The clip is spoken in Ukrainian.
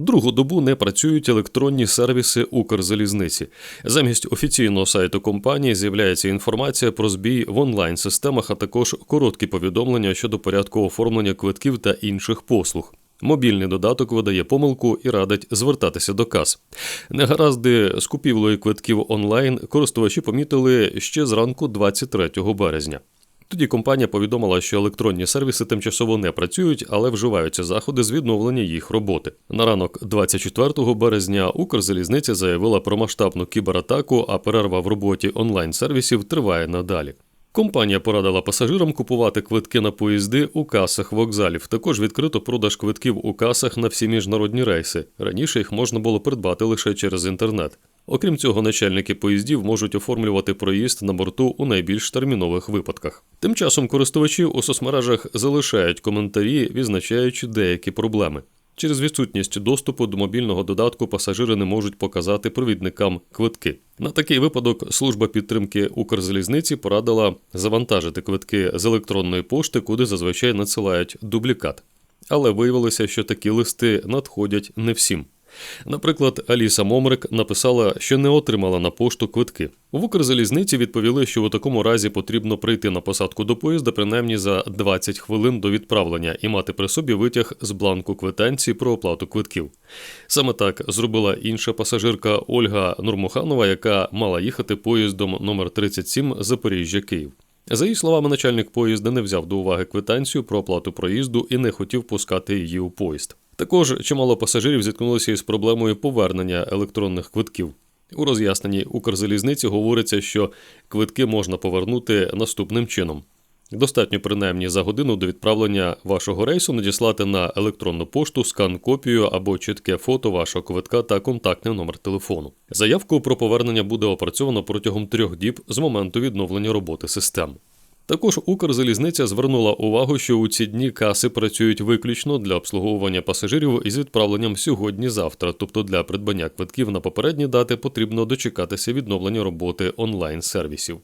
Другу добу не працюють електронні сервіси Укрзалізниці. Замість офіційного сайту компанії з'являється інформація про збій в онлайн-системах, а також короткі повідомлення щодо порядку оформлення квитків та інших послуг. Мобільний додаток видає помилку і радить звертатися до кас. Негаразди з купівлею квитків онлайн користувачі помітили ще зранку 23 березня. Тоді компанія повідомила, що електронні сервіси тимчасово не працюють, але вживаються заходи з відновлення їх роботи. На ранок 24 березня Укрзалізниця заявила про масштабну кібератаку, а перерва в роботі онлайн-сервісів триває надалі. Компанія порадила пасажирам купувати квитки на поїзди у касах вокзалів. Також відкрито продаж квитків у касах на всі міжнародні рейси. Раніше їх можна було придбати лише через інтернет. Окрім цього, начальники поїздів можуть оформлювати проїзд на борту у найбільш термінових випадках. Тим часом користувачі у соцмережах залишають коментарі, відзначаючи деякі проблеми. Через відсутність доступу до мобільного додатку пасажири не можуть показати провідникам квитки. На такий випадок служба підтримки Укрзалізниці порадила завантажити квитки з електронної пошти, куди зазвичай надсилають дублікат. Але виявилося, що такі листи надходять не всім. Наприклад, Аліса Момрик написала, що не отримала на пошту квитки. В Укрзалізниці відповіли, що у такому разі потрібно прийти на посадку до поїзда принаймні за 20 хвилин до відправлення і мати при собі витяг з бланку квитанції про оплату квитків. Саме так зробила інша пасажирка Ольга Нурмуханова, яка мала їхати поїздом номер 37 Запоріжжя Київ. За її словами, начальник поїзда не взяв до уваги квитанцію про оплату проїзду і не хотів пускати її у поїзд. Також чимало пасажирів зіткнулися із проблемою повернення електронних квитків. У роз'ясненні Укрзалізниці говориться, що квитки можна повернути наступним чином. Достатньо принаймні за годину до відправлення вашого рейсу надіслати на електронну пошту скан копію або чітке фото вашого квитка та контактний номер телефону. Заявку про повернення буде опрацьовано протягом трьох діб з моменту відновлення роботи систем. Також Укрзалізниця звернула увагу, що у ці дні каси працюють виключно для обслуговування пасажирів із відправленням сьогодні-завтра, тобто для придбання квитків на попередні дати потрібно дочекатися відновлення роботи онлайн-сервісів.